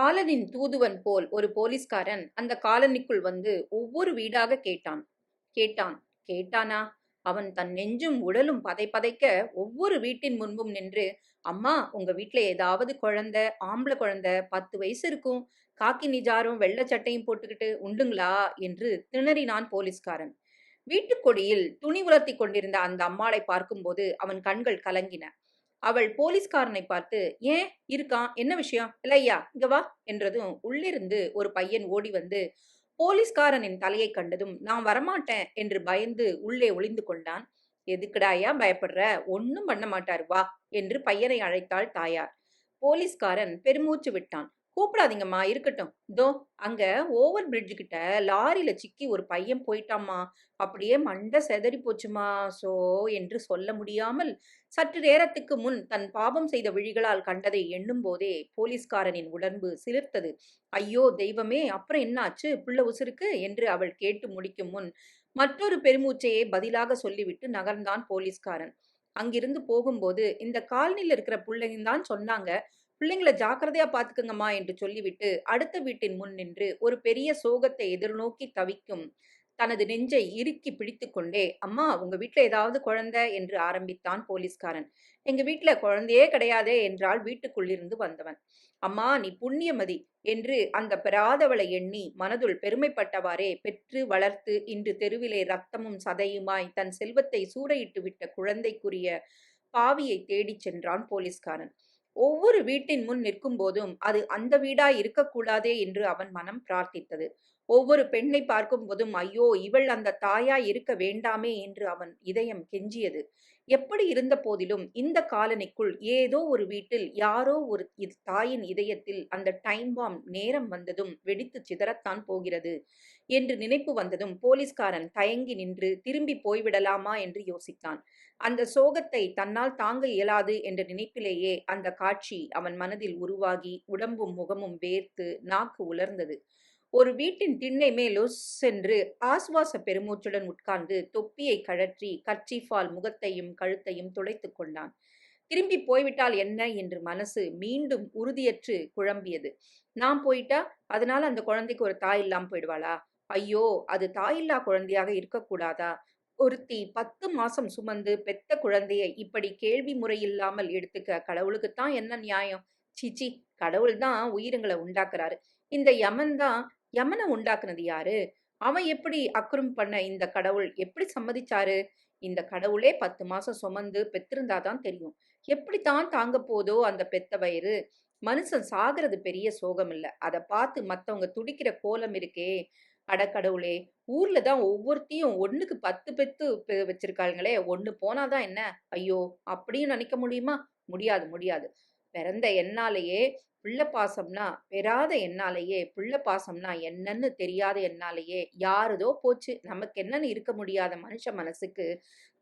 காலனின் தூதுவன் போல் ஒரு போலீஸ்காரன் அந்த காலனிக்குள் வந்து ஒவ்வொரு வீடாக கேட்டான். கேட்டான். கேட்டானா? அவன் தன் நெஞ்சும் உடலும் பதை பதைக்க ஒவ்வொரு வீட்டின் முன்பும் நின்று அம்மா உங்க வீட்டுல ஏதாவது குழந்தை ஆம்பளை குழந்தை பத்து வயசு இருக்கும் காக்கி நிஜாரும் வெள்ளை சட்டையும் போட்டுக்கிட்டு உண்டுங்களா? என்று திணறினான் போலீஸ்காரன். வீட்டுக்கொடியில் துணி உலர்த்தி கொண்டிருந்த அந்த அம்மாளை பார்க்கும்போது அவன் கண்கள் கலங்கின. அவள் போலீஸ்காரனை பார்த்து ஏன்? இருக்கான் என்ன விஷயம்? இல்லையா இங்க வா என்றதும் உள்ளிருந்து ஒரு பையன் ஓடி வந்து போலீஸ்காரனின் தலையை கண்டதும் நான் வரமாட்டேன் என்று பயந்து உள்ளே ஒளிந்து கொண்டான். எதுக்குடாயா பயப்படுற? ஒன்னும் பண்ண மாட்டார் வா என்று பையனை அழைத்தாள் தாயார். போலீஸ்காரன் பெருமூச்சு விட்டான். கூப்பிடாதீங்கம்மா இருக்கட்டும். இதோ அங்க ஓவர் பிரிட்ஜ் கிட்ட லாரியில சிக்கி ஒரு பையன் போயிட்டாம்மா. அப்படியே மண்டை செதறி போச்சுமா. சோ என்று சொல்ல முடியாமல் சற்று நேரத்துக்கு முன் தன் பாபம் செய்த விழிகளால் கண்டதை எண்ணும் போதே போலீஸ்காரனின் உடம்பு சிலிர்த்தது. ஐயோ தெய்வமே அப்புறம் என்னாச்சு? புள்ள உசுருக்கு? என்று அவள் கேட்டு முடிக்கும் முன் மற்றொரு பெருமூச்சையே பதிலாக சொல்லிவிட்டு நகர்ந்தான் போலீஸ்காரன். அங்கிருந்து போகும்போது இந்த காலனியில் இருக்கிற பிள்ளைங்க தான் சொன்னாங்க. பிள்ளைங்களை ஜாக்கிரதையா பாத்துக்கங்கம்மா என்று சொல்லிவிட்டு அடுத்த வீட்டின் முன் நின்று ஒரு பெரிய சோகத்தை எதிர்நோக்கி தவிக்கும் தனது நெஞ்சை இறுக்கி பிடித்து கொண்டே அம்மா உங்க வீட்டுல ஏதாவது குழந்தை? என்று ஆரம்பித்தான் போலீஸ்காரன். எங்க வீட்டுல குழந்தையே கிடையாதே என்றால் வீட்டுக்குள்ளிருந்து வந்தவன். அம்மா நீ புண்ணியமதி என்று அந்த பெறாதவளை எண்ணி மனதுள் பெருமைப்பட்டவாறே பெற்று வளர்த்து இன்று தெருவிலே ரத்தமும் சதையுமாய் தன் செல்வத்தை சூறையிட்டு விட்ட குழந்தைக்குரிய பாவியை தேடிச் சென்றான் போலீஸ்காரன். ஒவ்வொரு வீட்டின் முன் நிற்கும் போதும் அது அந்த வீடாய் இருக்கக்கூடாதே என்று அவன் மனம் பிரார்த்தித்தது. ஒவ்வொரு பெண்ணை பார்க்கும் போதும் ஐயோ இவள் அந்த தாயாய் இருக்க வேண்டாமே என்று அவன் இதயம் கெஞ்சியது. எப்படி இருந்த போதிலும் இந்த காலனிக்குள் ஏதோ ஒரு வீட்டில் யாரோ ஒரு தாயின் இதயத்தில் அந்த டைம் பாம் நேரம் வந்ததும் வெடித்து சிதறத்தான் போகிறது. என்று நினைப்பு வந்ததும் போலீஸ்காரன் தயங்கி நின்று திரும்பி போய்விடலாமா? என்று யோசித்தான். அந்த சோகத்தை தன்னால் தாங்க இயலாது என்ற நினைப்பிலேயே அந்த காட்சி அவன் மனதில் உருவாகி உடம்பும் முகமும் வேர்த்து நாக்கு உலர்ந்தது. ஒரு வீட்டின் திண்ணை மேலொஸ் சென்று ஆசுவாச பெருமூச்சுடன் உட்கார்ந்து தொப்பியை கழற்றி கர்ச்சீஃபால் முகத்தையும் கழுத்தையும் துடைத்து கொண்டான். திரும்பி போய்விட்டால் என்ன? என்று மனசு மீண்டும் உறுதியற்று குழம்பியது. நான் போயிட்டா? அதனால அந்த குழந்தைக்கு ஒரு தாய் இல்லாம போயிடுவாளா? ஐயோ அது தாயில்லா குழந்தையாக இருக்கக்கூடாதா? ஒருத்தி பத்து மாசம் சுமந்து பெத்த குழந்தையை இப்படி கேள்வி முறையில்லாமல் எடுத்துக்க கடவுளுக்குத்தான் என்ன நியாயம்? சிச்சி கடவுள் தான் உயிரங்களை உண்டாக்குறாரு. இந்த யமன் தான் யமனை உண்டாக்குனது யாரு? அவன் எப்படி அக்குறம் பண்ண இந்த கடவுள் எப்படி சம்மதிச்சாரு? இந்த கடவுளே பத்து மாசம் சுமந்து பெத்திருந்தாதான் தெரியும். எப்படித்தான் தாங்க போதோ அந்த பெத்த வயிறு? மனுஷன் சாகிறது பெரிய சோகம் இல்லை அதை பார்த்து மத்தவங்க துடிக்கிற கோலம் இருக்கே. அடக்கடவுளே. ஊர்ல தான் ஒவ்வொருத்தையும் ஒண்ணுக்கு பத்து பெத்து பெ- வச்சிருக்காங்களே ஒண்ணு போனாதான் என்ன? ஐயோ அப்படியும் நினைக்க முடியுமா? முடியாது முடியாது. பிறந்த என்னாலேயே பிள்ளை பாசம்னா பெறாத என்னாலேயே பிள்ளை பாசம்னா என்னன்னு தெரியாத என்னாலேயே யாருதோ போச்சு. நமக்கு என்னன்னு இருக்க முடியாத மனுஷ மனசுக்கு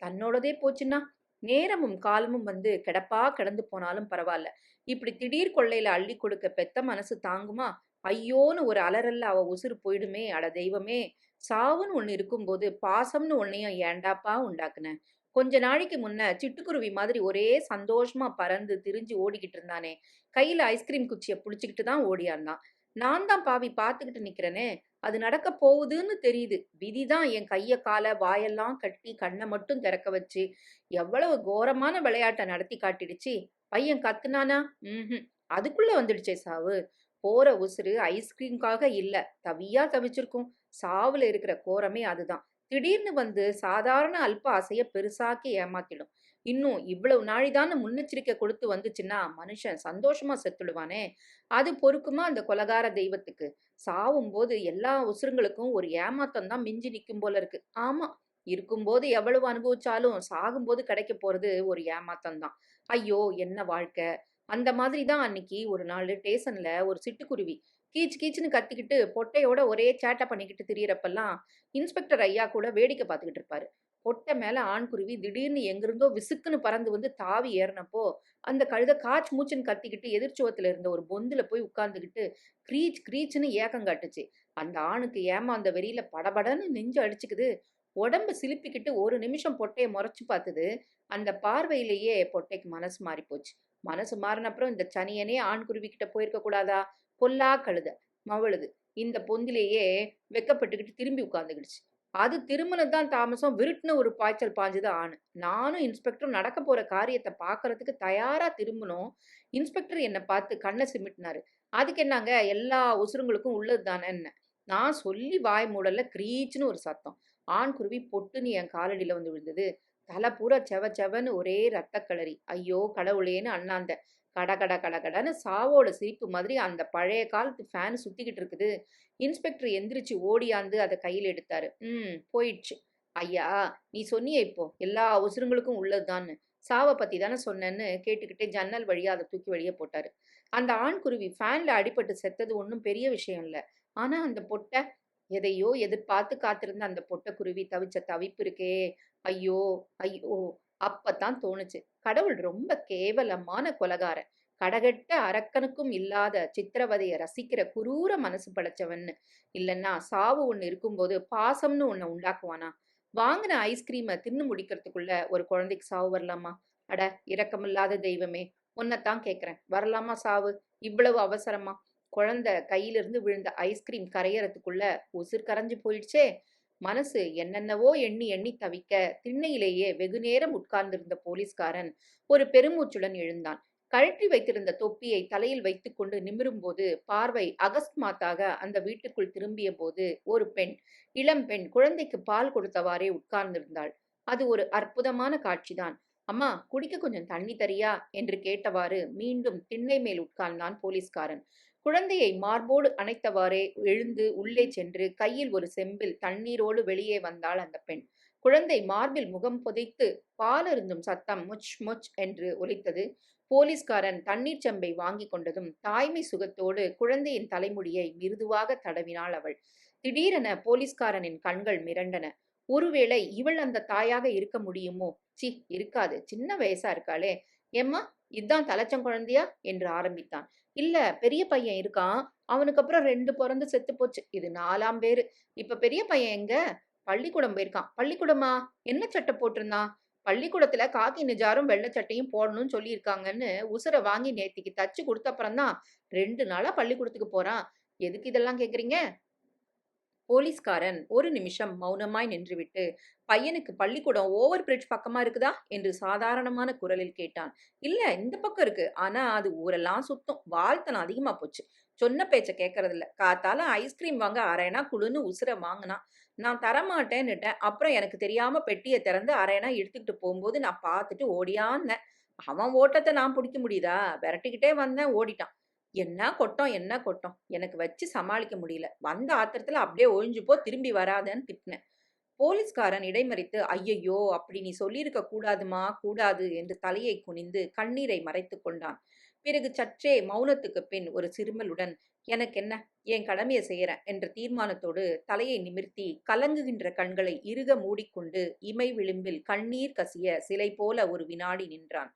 தன்னோடதே போச்சுன்னா நேரமும் காலமும் வந்து கிடப்பா கிடந்து போனாலும் பரவாயில்ல. இப்படி திடீர் கொள்ளையில அள்ளி கொடுக்க பெத்த மனசு தாங்குமா? ஐயோன்னு ஒரு அலறல்ல அவ உசுறு போயிடுமே அட தெய்வமே. சாவுன்னு ஒண்ணு இருக்கும்போது பாசம்னு ஒன்னையும் ஏண்டாப்பா உண்டாக்குன? கொஞ்ச நாளைக்கு முன்ன சிட்டுக்குருவி மாதிரி ஒரே சந்தோஷமா பறந்து திரிஞ்சு ஓடிக்கிட்டு இருந்தானே. கையில ஐஸ்கிரீம் குச்சியை புடிச்சுக்கிட்டு தான் ஓடியாந்தான். நான் தான் பாவி பார்த்துக்கிட்டு நிக்கிறேனே. அது நடக்க போகுதுன்னு தெரியுது. விதிதான் என் கைய காலை வாயெல்லாம் கட்டி கண்ணை மட்டும் திறக்க வச்சு எவ்வளவு கோரமான விளையாட்டை நடத்தி காட்டிடுச்சு. பையன் கத்துனானா? ம் அதுக்குள்ள வந்துடுச்சே சாவு. போற உசுறு ஐஸ்கிரீம்காக இல்ல. தவியா தவிச்சிருக்கும். சாவுல இருக்கிற கோரமே அதுதான். திடீர்னு வந்து சாதாரண அல்ப ஆசைய பெருசாக்கி ஏமாத்திடும். இன்னும் இவ்வளவு நாழிதான முன்னெச்சரிக்கை கொடுத்து வந்துச்சுன்னா மனுஷன் சந்தோஷமா செத்துடுவானே. அது பொறுக்குமா அந்த கொலகார தெய்வத்துக்கு? சாவும் போது எல்லா உசுருங்களுக்கும் ஒரு ஏமாத்தம் தான் மிஞ்சி நிற்கும் போல இருக்கு. ஆமா இருக்கும்போது எவ்வளவு அனுபவிச்சாலும் சாகும்போது கிடைக்க போறது ஒரு ஏமாத்தம் தான். ஐயோ என்ன வாழ்க்கை? அந்த மாதிரி தான் அன்னைக்கு ஒரு நாள் ஸ்டேஷன்ல ஒரு சிட்டுக்குருவி கீச் கீச்சுன்னு கத்திக்கிட்டு பொட்டையோட ஒரே சேட்டை பண்ணிக்கிட்டு திரியறப்பெல்லாம் இன்ஸ்பெக்டர் ஐயா கூட வேடிக்கை பார்த்துக்கிட்டு இருப்பாரு. பொட்டை மேல ஆண்குருவி திடீர்னு எங்கிருந்தோ விசுக்குன்னு பறந்து வந்து தாவி ஏறினப்போ அந்த கழுத காச் மூச்சுன்னு கத்திக்கிட்டு எதிர்ச்சுவத்துல இருந்த ஒரு பொந்துல போய் உட்கார்ந்துக்கிட்டு க்ரீச் க்ரீச்சுன்னு ஏக்கம் காட்டுச்சு. அந்த ஆணுக்கு ஏமா அந்த வெறியில படபடன்னு நெஞ்சு அடிச்சுக்குது. உடம்பு சிலுப்பிக்கிட்டு ஒரு நிமிஷம் பொட்டையை முறைச்சு பார்த்தது. அந்த பார்வையிலேயே பொட்டைக்கு மனசு மாறி போச்சு மனசு மாறினப்புறம் இந்த சனியனே ஆண் குருவி கிட்ட போயிருக்க கூடாதா? பொல்லா கழுத மவழுது இந்த பொந்திலேயே வெக்கப்பட்டுக்கிட்டு திரும்பி உட்காந்துக்கிடுச்சு அது திருமணம் தான் தாமசம் விருட்டுன ஒரு பாய்ச்சல் பாஞ்சுது ஆணு. நானும் இன்ஸ்பெக்டரும் நடக்க போற காரியத்தை பார்க்கறதுக்கு தயாரா திரும்பணும் இன்ஸ்பெக்டர் என்னை பார்த்து கண்ணை சிமிட்டினாரு. அதுக்கு என்னங்க? எல்லா உசுருங்களுக்கும் உள்ளது தானேன்னு நான் சொல்லி வாய் மூடல க்ரீச்சுன்னு ஒரு சத்தம். ஆண் குருவி பொட்டுன்னு என் காலடியில் வந்து விழுந்தது. தலை பூரா செவ செவன்னு ஒரே ரத்த களரி ஐயோ கடவுளேன்னு அண்ணாந்த. கட கட கட கடன்னு சாவோட சிரிப்பு மாதிரி அந்த பழைய காலத்து ஃபேன் சுத்திக்கிட்டு இருக்குது. இன்ஸ்பெக்டர் எந்திரிச்சு ஓடியாந்து அதை கையில் எடுத்தாரு. ம் போயிடுச்சு. ஐயா நீ சொன்னியே இப்போ. எல்லா அவசரங்களுக்கும் உள்ளதுதான்னு. சாவை பத்தி தானே சொன்னேன்னு கேட்டுக்கிட்டே ஜன்னல் வழியா அதை தூக்கி வெளியே போட்டாரு. அந்த ஆண்குருவி ஃபேன்ல அடிபட்டு செத்தது ஒன்றும் பெரிய விஷயம் இல்லை. ஆனா அந்த பொட்டை எதையோ எதிர்பார்த்து காத்திருந்த அந்த பொட்டக்குருவி தவிச்ச தவிப்பு இருக்கே ஐயோ ஐயோ அப்பதான் தோணுச்சு. கடவுள் ரொம்ப கேவலமான கொலகாரன். கடகட்ட அரக்கனுக்கும் இல்லாத சித்திரவதைய ரசிக்கிற குரூர மனசு படைச்சவன்னு. இல்லைன்னா சாவு ஒன்று இருக்கும்போது பாசம்னு ஒன்று உண்டாக்குவானா? வாங்கின ஐஸ்கிரீமை தின்னு முடிக்கிறதுக்குள்ள ஒரு குழந்தைக்கு சாவு வரலாமா? அட இரக்கமில்லாத தெய்வமே உன்னைத்தான் கேட்குறேன் வரலாமா சாவு? இவ்வளவு அவசரமா? குழந்தை கையிலிருந்து விழுந்த ஐஸ்கிரீம் கரையறதுக்குள்ள உசிர் கரைஞ்சு போயிடுச்சே. மனசு என்னென்னவோ எண்ணி எண்ணி தவிக்க திண்ணையிலேயே வெகுநேரம் உட்கார்ந்திருந்த போலீஸ்காரன் ஒரு பெருமூச்சுடன் எழுந்தான். கழற்றி வைத்திருந்த தொப்பியை தலையில் வைத்துக்கொண்டு நிமிரும்போது பார்வை அகஸ்மாத்தாக அந்த வீட்டுக்குள் திரும்பிய போது ஒரு பெண் இளம் பெண் குழந்தைக்கு பால் கொடுத்தவாறே உட்கார்ந்திருந்தாள். அது ஒரு அற்புதமான காட்சிதான். அம்மா குடிக்க கொஞ்சம் தண்ணி தரியா? என்று கேட்டவாறு மீண்டும் திண்ணை மேல் உட்கார்ந்தான் போலீஸ்காரன். குழந்தையை மார்போடு அணைத்தவாறே எழுந்து உள்ளே சென்று கையில் ஒரு செம்பில் தண்ணீரோடு வெளியே வந்தாள் அந்த பெண். குழந்தை மார்பில் முகம் புதைத்து பாலருந்தும் சத்தம் முச் முச் என்று ஒலித்தது. போலீஸ்காரன் தண்ணீர் செம்பை வாங்கி கொண்டதும் தாய்மை சுகத்தோடு குழந்தையின் தலைமுடியை மிருதுவாக தடவினாள் அவள். திடீரென போலீஸ்காரனின் கண்கள் மிரண்டன. ஒருவேளை இவள் அந்த தாயாக இருக்க முடியுமோ? சி இருக்காது. சின்ன வயசா இருக்காளே. ஏம்மா இதான் தலைச்சம் குழந்தையா? என்று ஆரம்பித்தான். இல்ல பெரிய பையன் இருக்கான். அவனுக்கு அப்புறம் ரெண்டு பிறந்து செத்து போச்சு. இது நாலாம் பேரு. இப்ப பெரிய பையன் எங்க? பள்ளிக்கூடம் போயிருக்கான். பள்ளிக்கூடமா? என்ன சட்டை போட்டிருந்தான்? பள்ளிக்கூடத்துல காக்கி நிஜாரும் வெள்ளை சட்டையும் போடணும்னு சொல்லியிருக்காங்கன்னு உசுரை வாங்கி நேத்திக்கு தச்சு கொடுத்த அப்புறம்தான் ரெண்டு நாளா பள்ளிக்கூடத்துக்கு போறான். எதுக்கு இதெல்லாம் கேக்குறீங்க? போலீஸ்காரன் ஒரு நிமிஷம் மௌனமாய் நின்றுவிட்டு பையனுக்கு பள்ளிக்கூடம் ஓவர் பிரிட்ஜ் பக்கமா இருக்குதா? என்று சாதாரணமான குரலில் கேட்டான். இல்ல இந்த பக்கம் இருக்கு. ஆனா அது ஊரெல்லாம் சுத்தம். வாழ்த்தனம் அதிகமா போச்சு. சொன்ன பேச்ச கேட்கறது இல்ல காத்தால ஐஸ்கிரீம் வாங்க அரைனா குழுன்னு உசுர வாங்கினான். நான் தரமாட்டேன்னுட்டேன். அப்புறம் எனக்கு தெரியாம பெட்டியை திறந்து அரைனா எடுத்துக்கிட்டு போகும்போது நான் பார்த்துட்டு ஓடியான்னேன் அவன் ஓட்டத்தை நான் பிடிக்க முடியுதா? விரட்டிக்கிட்டே வந்தேன் ஓடிட்டான். என்ன கொட்டம் என்ன கொட்டம்? எனக்கு வச்சு சமாளிக்க முடியல. வந்த ஆத்திரத்துல அப்படியே ஒழிஞ்சு போ திரும்பி வராதேன்னு திட்டினேன். போலீஸ்காரன் இடைமறித்து ஐயையோ அப்படி நீ சொல்லியிருக்க கூடாதுமா கூடாது என்று தலையை குனிந்து கண்ணீரை மறைத்து கொண்டான். பிறகு சற்றே மௌனத்துக்கு பின் ஒரு சிறுமலுடன் எனக்கு என்ன என் கடமையை செய்கிறேன் என்ற தீர்மானத்தோடு தலையை நிமிர்த்தி கலங்குகின்ற கண்களை இறுக மூடிக்கொண்டு இமை விளிம்பில் கண்ணீர் கசிய சிலை போல ஒரு வினாடி நின்றான்.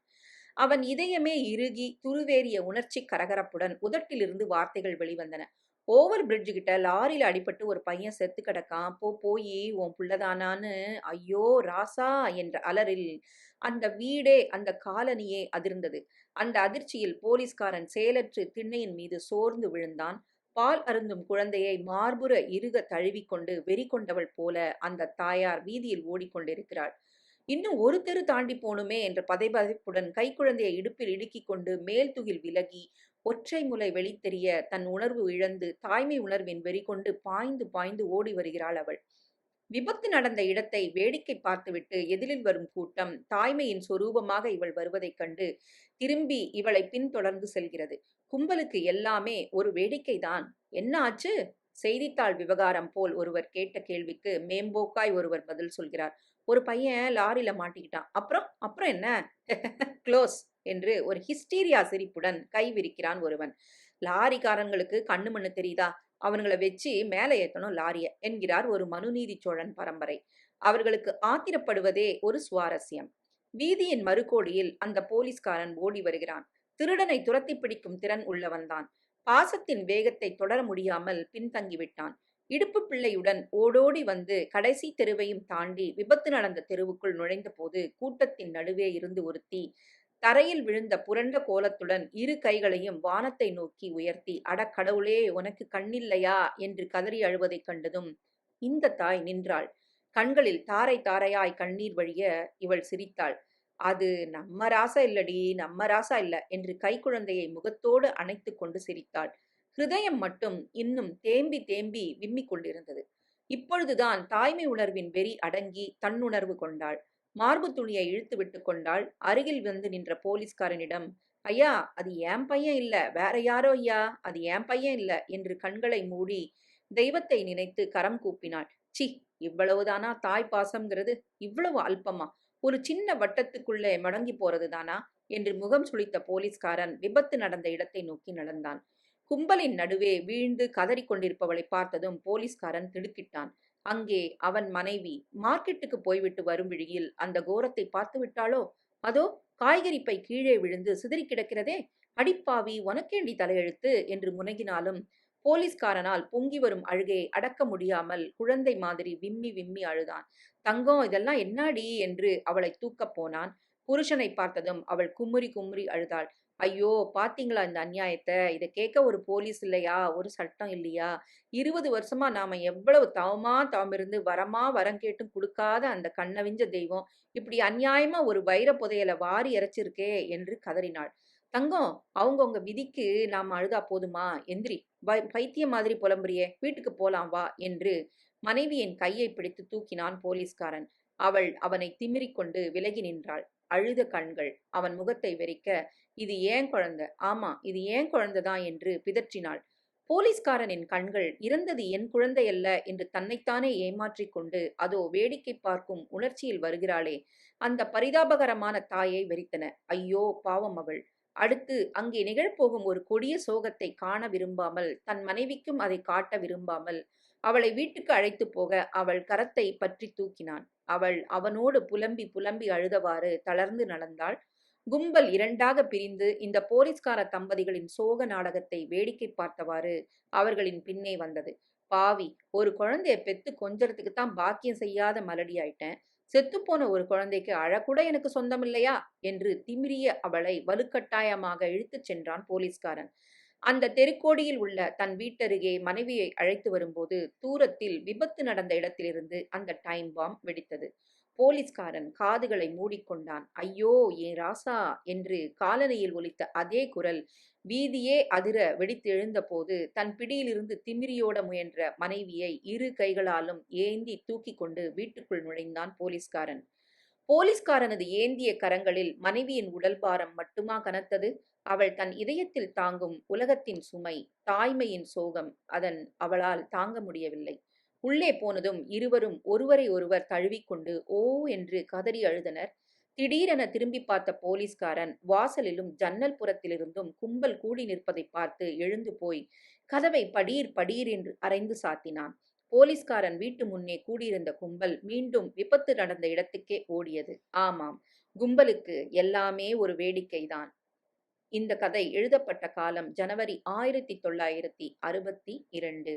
அவன் இதயமே இறுகி துருவேறிய உணர்ச்சி கரகரப்புடன் உதட்டிலிருந்து வார்த்தைகள் வெளிவந்தன. ஓவர் பிரிட்ஜ் கிட்ட லாரியில் அடிபட்டு ஒரு பையன் செத்து கிடக்கான். போ போய் உன் புள்ளதானான்னு ஐயோ ராசா என்ற அலறில் அந்த வீடே அந்த காலனியே அதிர்ந்தது. அந்த அதிர்ச்சியில் போலீஸ்காரன் செயலற்று திண்ணையின் மீது சோர்ந்து விழுந்தான். பால் அருந்தும் குழந்தையை மார்புற இறுக தழுவிக்கொண்டு வெறி கொண்டவள் போல அந்த தாயார் வீதியில் ஓடிக்கொண்டிருக்கிறாள். இன்னும் ஒரு தெரு தாண்டி போணுமே என்ற பதைபதைப்புடன் கைக்குழந்தையை இடுப்பில் இடுக்கிக் கொண்டு மேல் துகில் விலகி ஒற்றை முலை வெளித்தெரிய தன் உணர்வு இழந்து தாய்மை உணர்வின் வெறிகொண்டு பாய்ந்து பாய்ந்து ஓடி வருகிறாள் அவள். விபத்து நடந்த இடத்தை வேடிக்கை பார்த்துவிட்டு எதிரில் வரும் கூட்டம் தாய்மையின் சொரூபமாக இவள் வருவதைக் கண்டு திரும்பி இவளை பின்தொடர்ந்து செல்கிறது. கும்பலுக்கு எல்லாமே ஒரு வேடிக்கைதான். என்ன ஆச்சு? செய்தித்தாள் விவகாரம் போல் ஒருவர் கேட்ட கேள்விக்கு மேம்போக்காய் ஒருவர் பதில் சொல்கிறார். ஒரு பையன் லாரியில மாட்டிக்கிட்டான். அப்புறம்? அப்புறம் என்ன? க்ளோஸ் என்று ஒரு ஹிஸ்டீரியா சிரிப்புடன் கைவிரிக்கிறான் ஒருவன். லாரிக்காரன்களுக்கு கண்ணு மண்ணு தெரியுதா? அவனுங்களை வச்சு மேலே ஏற்றணும் லாரிய என்கிறார் ஒரு மனுநீதி சோழன் பரம்பரை. அவர்களுக்கு ஆத்திரப்படுவதே ஒரு சுவாரஸ்யம். வீதியின் மறுகோடியில் அந்த போலீஸ்காரன் ஓடி வருகிறான். திருடனை துரத்தி பிடிக்கும் திறன் உள்ளவன்தான் பாசத்தின் வேகத்தை தொடர முடியாமல் பின்தங்கிவிட்டான் இடுப்பு பிள்ளையுடன் ஓடோடி வந்து கடைசி தெருவையும் தாண்டி விபத்து நடந்த தெருவுக்குள் நுழைந்த போது கூட்டத்தின் நடுவே இருந்து ஒருத்தி தரையில் விழுந்த புரண்ட கோலத்துடன் இரு கைகளையும் வானத்தை நோக்கி உயர்த்தி அடக்கடவுளே உனக்கு கண்ணில்லையா என்று கதறி அழுவதைக் கண்டதும் இந்த தாய் நின்றாள். கண்களில் தாரை தாரையாய் கண்ணீர் வழிய இவள் சிரித்தாள். அது நம்ம ராசா இல்லடி நம்ம ராசா இல்ல என்று கைக்குழந்தையை முகத்தோடு அணைத்து கொண்டு சிரித்தாள். ஹிருதயம் மட்டும் இன்னும் தேம்பி தேம்பி விம்மிக் கொண்டிருந்தது. இப்பொழுதுதான் தாய்மை உணர்வின் வெறி அடங்கி தன்னுணர்வு கொண்டாள். மார்பு துணியை இழுத்து விட்டு கொண்டாள். அருகில் வந்து நின்ற போலீஸ்காரனிடம் ஐயா அது என் பையன் இல்ல வேற யாரோ ஐயா? அது என் பையன் இல்ல என்று கண்களை மூடி தெய்வத்தை நினைத்து கரம் கூப்பினாள். சி இவ்வளவுதானா? தாய் பாசம்ங்கிறது இவ்வளவு அல்பமா? ஒரு சின்ன வட்டத்துக்குள்ளே மடங்கி போறது தானா என்று முகம் சுளித்த போலீஸ்காரன் விபத்து நடந்த இடத்தை நோக்கி நடந்தான். கும்பலின் நடுவே வீழ்ந்து கதறிக் கொண்டிருப்பவளை பார்த்ததும் போலீஸ்காரன் திடுக்கிட்டான். அங்கே அவன் மனைவி மார்க்கெட்டுக்கு போய்விட்டு வரும் வழியில் அந்த கோரத்தை பார்த்து விட்டாளோ? அதோ காய்கறி பை கீழே விழுந்து சிதறி கிடக்கிறதே. அடிப்பாவி உனக்கேண்டி தலையெழுத்து? என்று முனகினாலும் போலீஸ்காரனால் பொங்கி வரும் அழுகையை அடக்க முடியாமல் குழந்தை மாதிரி விம்மி விம்மி அழுதான். தங்கம் இதெல்லாம் என்னாடி? என்று அவளை தூக்கப் போனான். புருஷனை பார்த்ததும் அவள் கும்முறி கும்முறி அழுதாள். ஐயோ! பாத்தீங்களா இந்த அநியாயத்தை? இதை கேட்க ஒரு போலீஸ் இல்லையா? ஒரு சட்டம் இல்லையா? இருபது வருஷமா நாம எவ்வளவு தவமா தவமிருந்து வரமா வரம் கேட்டும் கொடுக்காத அந்த கண்ணவிஞ்ச தெய்வம் இப்படி அநியாயமா ஒரு வைர புதையலை வாரி இறைச்சிருக்கே என்று கதறினாள். தங்கம் அவங்கவுங்க விதிக்கு நாம் அழுதா போதுமா? எந்திரி பைத்திய பைத்தியம் மாதிரி புலம்புறியே வீட்டுக்கு போலாம் வா என்று மனைவியின் கையை பிடித்து தூக்கினான் போலீஸ்காரன். அவள் அவனை திமிரிக்கொண்டு விலகி நின்றாள். அழுத கண்கள் அவன் முகத்தை வெறிக்க இது ஏன் குழந்தை? ஆமா இது ஏன் குழந்தைதான் என்று பிதற்றினாள். போலீஸ்காரனின் கண்கள் இறந்தது என் குழந்தை அல்ல என்று தன்னைத்தானே ஏமாற்றிக் கொண்டு அதோ வேடிக்கை பார்க்கும் உணர்ச்சியில் வருகிறாளே. அந்த பரிதாபகரமான தாயை வெறித்தன. ஐயோ பாவம் அவள். அடுத்து அங்கே நிகழப்போகும் ஒரு கொடிய சோகத்தை காண விரும்பாமல் தன் மனைவிக்கும் அதை காட்ட விரும்பாமல் அவளை வீட்டுக்கு அழைத்து போக அவள் கரத்தை பற்றி தூக்கினான். அவள் அவனோடு புலம்பி புலம்பி அழுதவாறு தளர்ந்து நடந்தாள். கும்பல் இரண்டாக பிரிந்து இந்த போலீஸ்கார தம்பதிகளின் சோக நாடகத்தை வேடிக்கை பார்த்தவாறு அவர்களின் பின்னே வந்தது. பாவி ஒரு குழந்தைய பெத்து கொஞ்சறதுக்கு தான் பாக்கியம் செய்யாத மலடி ஆயிட்டேன் செத்துப்போன ஒரு குழந்தைக்கு அழக்கூட எனக்கு சொந்தமில்லையா? என்று திமிரிய அவளை வலுக்கட்டாயமாக இழுத்துச் சென்றான் போலீஸ்காரன். அந்த தெருக்கோடியில் உள்ள தன் வீட்டருகே மனைவியை அழைத்து வரும்போது தூரத்தில் விபத்து நடந்த இடத்திலிருந்து அந்த டைம் பாம் வெடித்தது. போலீஸ்காரன் காதுகளை மூடிக்கொண்டான். ஐயோ ஏ ராசா என்று காலனியில் ஒலித்த அதே குரல் வீதியே அதிர வெடித்தெழுந்தபோது தன் பிடியிலிருந்து திமிரியோட முயன்ற மனைவியை இரு கைகளாலும் ஏந்தி தூக்கி கொண்டு வீட்டுக்குள் நுழைந்தான் போலீஸ்காரன். போலீஸ்காரனது ஏந்திய கரங்களில் மனைவியின் உடல் பாரம் மட்டுமா கனத்தது? அவள் தன் இதயத்தில் தாங்கும் உலகத்தின் சுமை தாய்மையின் சோகம் அதன் அவளால் தாங்க முடியவில்லை. உள்ளே போனதும் இருவரும் ஒருவரை ஒருவர் தழுவிக்கொண்டு ஓ என்று கதறி அழுதனர். திடீரென திரும்பி பார்த்த போலீஸ்காரன் வாசலிலும் ஜன்னல் புறத்திலிருந்தும் கும்பல் கூடி நிற்பதை பார்த்து எழுந்து போய் கதவை படீர் படீர் என்று அரைந்து சாத்தினான். போலீஸ்காரன் வீட்டு முன்னே கூடியிருந்த கும்பல் மீண்டும் விபத்து நடந்த இடத்துக்கே ஓடியது. ஆமாம் கும்பலுக்கு எல்லாமே ஒரு வேடிக்கைதான். இந்த கதை எழுதப்பட்ட காலம் ஜனவரி ஆயிரத்தி தொள்ளாயிரத்தி அறுபத்தி இரண்டு.